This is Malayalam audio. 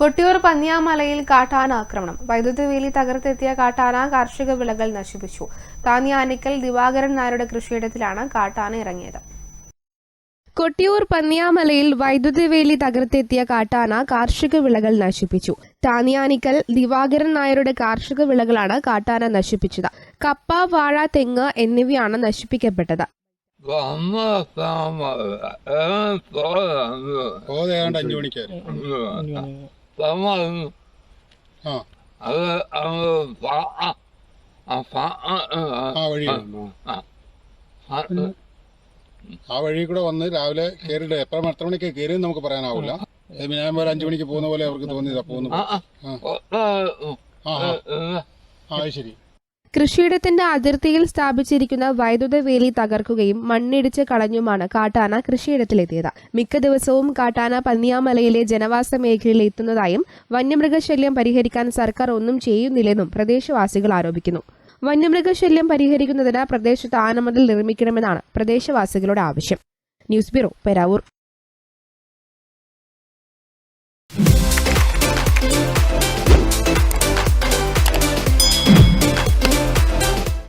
കൊട്ടിയൂർ പന്നിയാമലയിൽ കാട്ടാന ആക്രമണം വൈദ്യുതി വേലി തകർത്തെത്തിയ കാട്ടാന കാർഷിക വിളകൾ നശിപ്പിച്ചു താന്നിയാനിക്കൽ ദിവാകരൻ നായരുടെ കൃഷിയിടത്തിലാണ് കാട്ടാന ഇറങ്ങിയത് കൊട്ടിയൂർ പന്നിയാമലയിൽ വൈദ്യുതി വേലി തകർത്തെത്തിയ കാട്ടാന കാർഷിക വിളകൾ നശിപ്പിച്ചു താനിയാനിക്കൽ ദിവാകരൻ നായരുടെ കാർഷിക വിളകളാണ് കാട്ടാന നശിപ്പിച്ചത് കപ്പ വാഴ തെങ്ങ് എന്നിവയാണ് നശിപ്പിക്കപ്പെട്ടത് അഞ്ചു മണിക്കായിരുന്നു ആ. അത് അത് ആ. ആ വഴി. ആ വഴി കൂടെ വന്ന് രാവിലെ കയറിയിട്ട് എത്ര എത്ര മണിക്ക് കയറിയെന്ന് നമുക്ക് പറയാനാവില്ല ഞാൻ ഒരു അഞ്ചു മണിക്ക് പോകുന്ന പോലെ അവർക്ക് തോന്നിയതാ പോകുന്നു ആ ആ. ശരി. കൃഷിയിടത്തിന്റെ അതിർത്തിയിൽ സ്ഥാപിച്ചിരിക്കുന്ന വൈദ്യുത വേലി തകർക്കുകയും മണ്ണിടിച്ച് കളഞ്ഞുമാണ് കാട്ടാന കൃഷിയിടത്തിലെത്തിയത്. മിക്ക ദിവസവും കാട്ടാന പന്നിയാമലയിലെ ജനവാസ മേഖലയിൽ എത്തുന്നതായും വന്യമൃഗശല്യം പരിഹരിക്കാൻ സർക്കാർ ഒന്നും ചെയ്യുന്നില്ലെന്നും പ്രദേശവാസികൾ ആരോപിക്കുന്നു. വന്യമൃഗശല്യം പരിഹരിക്കുന്നതിന് പ്രദേശത്ത് ആനമതിൽ നിർമ്മിക്കണമെന്നാണ് പ്രദേശവാസികളുടെ ആവശ്യം. News bureau Peravoor.